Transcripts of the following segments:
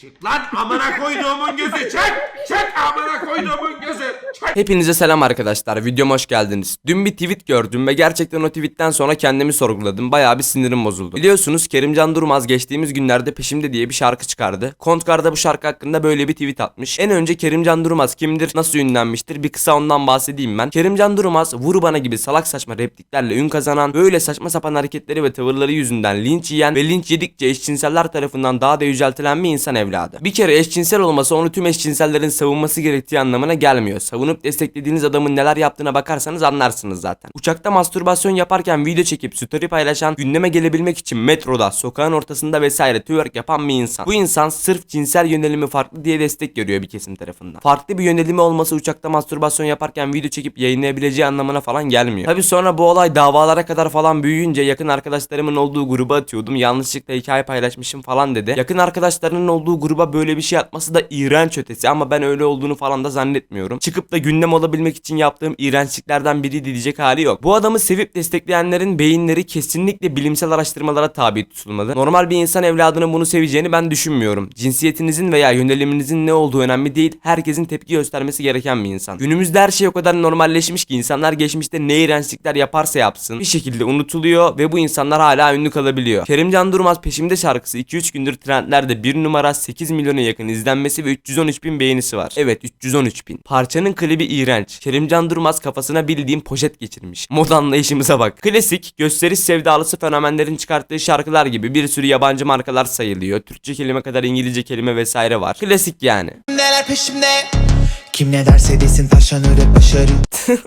Çık lan amına koyduğumun gözü çık. Çık amına koyduğumun gözü. Çık. Hepinize selam arkadaşlar. Videoma hoş geldiniz. Dün bir tweet gördüm ve gerçekten o tweetten sonra kendimi sorguladım. Bayağı bir sinirim bozuldu. Biliyorsunuz Kerimcan Durmaz geçtiğimiz günlerde Peşimde diye bir şarkı çıkardı. Kontkar da bu şarkı hakkında böyle bir tweet atmış. En önce Kerimcan Durmaz kimdir, nasıl ünlenmiştir bir kısa ondan bahsedeyim ben. Kerimcan Durmaz vur bana gibi salak saçma repliklerle ün kazanan, böyle saçma sapan hareketleri ve tavırları yüzünden linç yiyen ve linç yedikçe eşcinseller tarafından daha da yüceltilen bir insan evladı. Bir kere eşcinsel olması onu tüm eşcinsellerin savunması gerektiği anlamına gelmiyor. Savunup desteklediğiniz adamın neler yaptığına bakarsanız anlarsınız zaten. Uçakta mastürbasyon yaparken video çekip story paylaşan, gündeme gelebilmek için metroda, sokağın ortasında vesaire twerk yapan bir insan. Bu insan sırf cinsel yönelimi farklı diye destek görüyor bir kesim tarafından. Farklı bir yönelimi olması uçakta mastürbasyon yaparken video çekip yayınlayabileceği anlamına falan gelmiyor. Tabi sonra bu olay davalara kadar falan büyüyünce yakın arkadaşlarımın olduğu gruba atıyordum. Yanlışlıkla hikaye paylaşmışım falan dedi. Yakın arkadaşlarının olduğu gruba böyle bir şey atması da iğrenç ötesi ama ben öyle olduğunu falan da zannetmiyorum. Çıkıp da gündem olabilmek için yaptığım iğrençliklerden biri diyecek hali yok. Bu adamı sevip destekleyenlerin beyinleri kesinlikle bilimsel araştırmalara tabi tutulmalı. Normal bir insan evladının bunu seveceğini ben düşünmüyorum. Cinsiyetinizin veya yöneliminizin ne olduğu önemli değil. Herkesin tepki göstermesi gereken bir insan. Günümüzde her şey o kadar normalleşmiş ki insanlar geçmişte ne iğrençlikler yaparsa yapsın bir şekilde unutuluyor ve bu insanlar hala ünlü kalabiliyor. Kerimcan Durmaz peşimde şarkısı 2-3 gündür trendlerde 1 numara 8 milyona yakın izlenmesi ve 313 bin beğenisi var. Evet 313 bin. Parçanın klibi iğrenç. Kerimcan Durmaz kafasına bildiğim poşet geçirmiş. Mod anlayışımıza bak. Klasik, gösteriş sevdalısı fenomenlerin çıkarttığı şarkılar gibi bir sürü yabancı markalar sayılıyor. Türkçe kelime kadar İngilizce kelime vesaire var. Klasik yani. Neler peşimde Kim ne derse desin taşanır hep başarı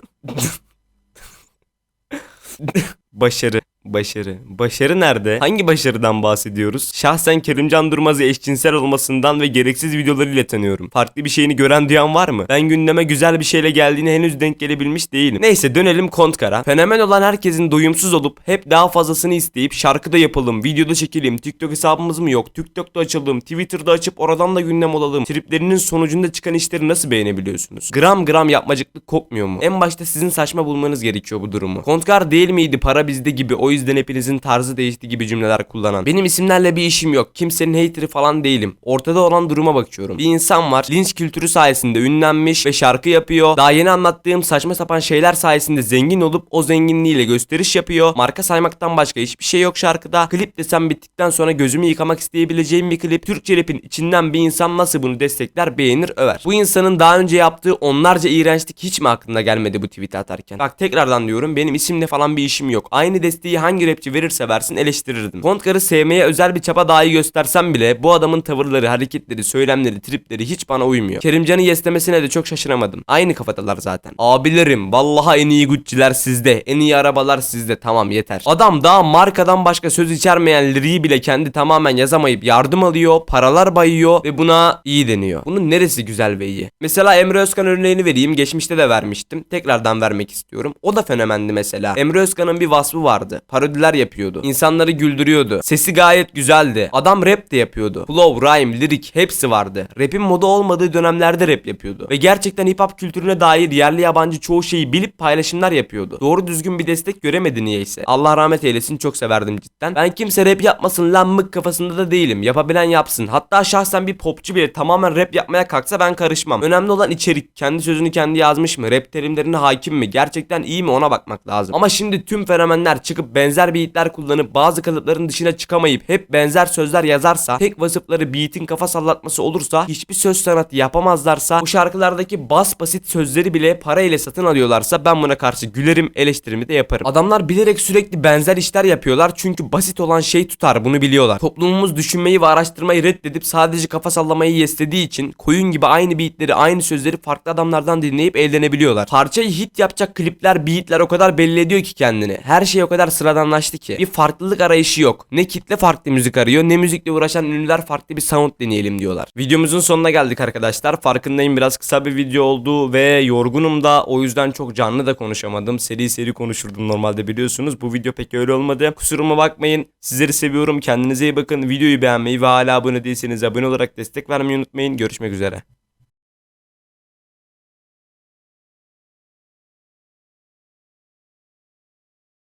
Başarı. Başarı. Başarı nerede? Hangi başarıdan bahsediyoruz? Şahsen Kerimcan Durmaz'ı eşcinsel olmasından ve gereksiz videolarıyla tanıyorum. Farklı bir şeyini gören duyan var mı? Ben gündeme güzel bir şeyle geldiğine henüz denk gelebilmiş değilim. Neyse dönelim Kontkara. Fenomen olan herkesin doyumsuz olup hep daha fazlasını isteyip şarkıda yapalım, videoda çekelim, TikTok hesabımız mı yok, TikTok'ta açalım, Twitter'da açıp oradan da gündem olalım. Triplerinin sonucunda çıkan işleri nasıl beğenebiliyorsunuz? Gram gram yapmacıklık kokmuyor mu? En başta sizin saçma bulmanız gerekiyor bu durumu. Kontkar değil miydi para bizde gibi o yüzden hepinizin tarzı değişti gibi cümleler kullanan. Benim isimlerle bir işim yok. Kimsenin haterı falan değilim. Ortada olan duruma bakıyorum. Bir insan var. Linç kültürü sayesinde ünlenmiş ve şarkı yapıyor. Daha yeni anlattığım saçma sapan şeyler sayesinde zengin olup o zenginliğiyle gösteriş yapıyor. Marka saymaktan başka hiçbir şey yok şarkıda. Klip desem bittikten sonra gözümü yıkamak isteyebileceğim bir klip. Türkçe rapin içinden bir insan nasıl bunu destekler, beğenir, över. Bu insanın daha önce yaptığı onlarca iğrençlik hiç mi aklına gelmedi bu tweet atarken? Bak tekrardan diyorum benim isimle falan bir işim yok. Aynı desteği hangi rapçi verirse versin eleştirirdim. Kontkar'ı sevmeye özel bir çaba dahi göstersem bile bu adamın tavırları, hareketleri, söylemleri, tripleri hiç bana uymuyor. Kerimcan'ı yeslemesine de çok şaşıramadım. Aynı kafadalar zaten. Abilerim vallahi en iyi Gucci'ler sizde. En iyi arabalar sizde. Tamam yeter. Adam daha markadan başka söz içermeyen liriği bile kendi tamamen yazamayıp yardım alıyor. Paralar bayıyor ve buna iyi deniyor. Bunun neresi güzel ve iyi? Mesela Emre Özkan örneğini vereyim. Geçmişte de vermiştim. Tekrardan vermek istiyorum. O da fenomendi mesela. Emre Özkan'ın bir vasfı vardı. Parodiler yapıyordu. İnsanları güldürüyordu. Sesi gayet güzeldi. Adam rap de yapıyordu. Flow, rhyme, lirik hepsi vardı. Rap'in moda olmadığı dönemlerde rap yapıyordu. Ve gerçekten hip hop kültürüne dair yerli yabancı çoğu şeyi bilip paylaşımlar yapıyordu. Doğru düzgün bir destek göremedi niyeyse. Allah rahmet eylesin çok severdim cidden. Ben kimse rap yapmasın lan mık kafasında da değilim. Yapabilen yapsın. Hatta şahsen bir popçu bile tamamen rap yapmaya kalksa ben karışmam. Önemli olan içerik. Kendi sözünü kendi yazmış mı? Rap terimlerine hakim mi? Gerçekten iyi mi ona bakmak lazım. Ama şimdi tüm fenomenler çıkıp benzer beatler kullanıp bazı kalıpların dışına çıkamayıp hep benzer sözler yazarsa, tek vasıfları beat'in kafa sallatması olursa, hiçbir söz sanatı yapamazlarsa, bu şarkılardaki bas basit sözleri bile para ile satın alıyorlarsa ben buna karşı gülerim, eleştirimi de yaparım. Adamlar bilerek sürekli benzer işler yapıyorlar çünkü basit olan şey tutar bunu biliyorlar. Toplumumuz düşünmeyi ve araştırmayı reddedip sadece kafa sallamayı istediği için koyun gibi aynı beatleri, aynı sözleri farklı adamlardan dinleyip eğlenebiliyorlar. Parçayı hit yapacak klipler, beatler o kadar belli ediyor ki kendini. Her şey o kadar sıradanlaştı ki. Bir farklılık arayışı yok. Ne kitle farklı müzik arıyor ne müzikle uğraşan ünlüler farklı bir sound deneyelim diyorlar. Videomuzun sonuna geldik arkadaşlar. Farkındayım biraz kısa bir video oldu ve yorgunum da o yüzden çok canlı da konuşamadım. Seri seri konuşurdum normalde biliyorsunuz. Bu video pek öyle olmadı. Kusuruma bakmayın. Sizleri seviyorum. Kendinize iyi bakın. Videoyu beğenmeyi ve hala abone değilseniz abone olarak destek vermeyi unutmayın. Görüşmek üzere.